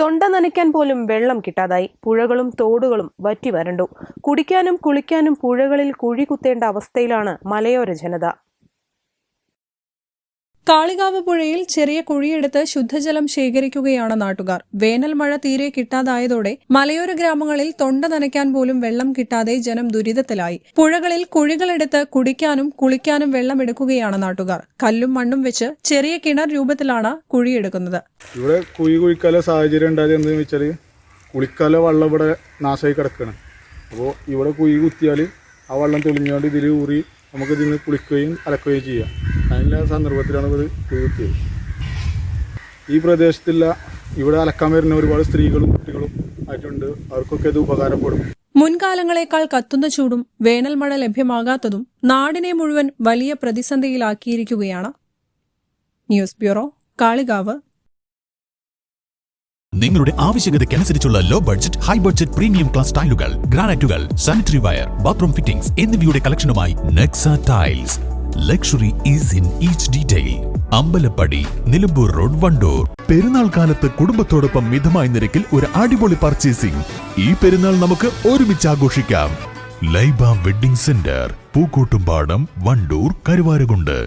തൊണ്ട നനയ്ക്കാൻ പോലും വെള്ളം കിട്ടാതായി. പുഴകളും തോടുകളും വറ്റി വരണ്ടു. കുടിക്കാനും കുളിക്കാനും പുഴകളിൽ കുഴി കുത്തേണ്ട അവസ്ഥയിലാണ് മലയോര ജനത. കാളികാവ് പുഴയിൽ ചെറിയ കുഴിയെടുത്ത് ശുദ്ധജലം ശേഖരിക്കുകയാണ് നാട്ടുകാർ. വേനൽ മഴ തീരെ കിട്ടാതായതോടെ മലയോര ഗ്രാമങ്ങളിൽ തൊണ്ട നനയ്ക്കാൻ പോലും വെള്ളം കിട്ടാതെ ജനം ദുരിതത്തിലായി. പുഴകളിൽ കുഴികളെടുത്ത് കുടിക്കാനും കുളിക്കാനും വെള്ളം എടുക്കുകയാണ് നാട്ടുകാർ. കല്ലും മണ്ണും വെച്ച് ചെറിയ കിണർ രൂപത്തിലാണ് കുഴിയെടുക്കുന്നത്. ഇവിടെ കുഴി കുഴിക്കാല സാഹചര്യം ഉണ്ടായത് കുളിക്കാല വെള്ളം ഇവിടെ നാശമായി കിടക്കുകയാണ്. അപ്പോൾ ഇവിടെ കുഴി കുത്തിയാൽ ആ വെള്ളം തെളിഞ്ഞുകൊണ്ട് ഇതിൽ ഊറി നമുക്ക് ഇതിൽ നിന്ന് കുളിക്കുകയും അലക്കുകയും ചെയ്യാം. അതിനുള്ള സന്ദർഭത്തിലാണ് ഇത് തീർത്തിയത് ഈ പ്രദേശത്തുള്ള ഇവിടെ അലക്കാൻ വരുന്ന ഒരുപാട് സ്ത്രീകളും കുട്ടികളും ആയിട്ടുണ്ട്. അവർക്കൊക്കെ ഇത് ഉപകാരപ്പെടും. മുൻകാലങ്ങളെക്കാൾ കത്തുന്ന ചൂടും വേനൽ മഴ ലഭ്യമാകാത്തതും നാടിനെ മുഴുവൻ വലിയ പ്രതിസന്ധിയിലാക്കിയിരിക്കുകയാണ്. News bureau Kalikavu. നിങ്ങളുടെ ആവശ്യകതയ്ക്കനുസരിച്ചുള്ള low budget high budget premium class ടൈലുകൾ ഗ്രാനൈറ്റുകൾ സാനിറ്ററി വയർ ബാത്റൂം ഫിറ്റിംഗ്സ് എന്നിവയുടെ കളക്ഷനുമായി Nexa tiles. Luxury is in each detail Ambalappadi Nilambur road Wandoor. Perunnal കാലത്ത് കുടുംബത്തോടൊപ്പം മിതമായ നിരക്കിൽ ഒരു അടിപൊളി പർച്ചേസിംഗ് ഈ പെരുന്നാൾ നമുക്ക് ഒരുമിച്ച് ആഘോഷിക്കാം. Laiba wedding centre Pookkottumpadam Wandoor Karuvarakundu.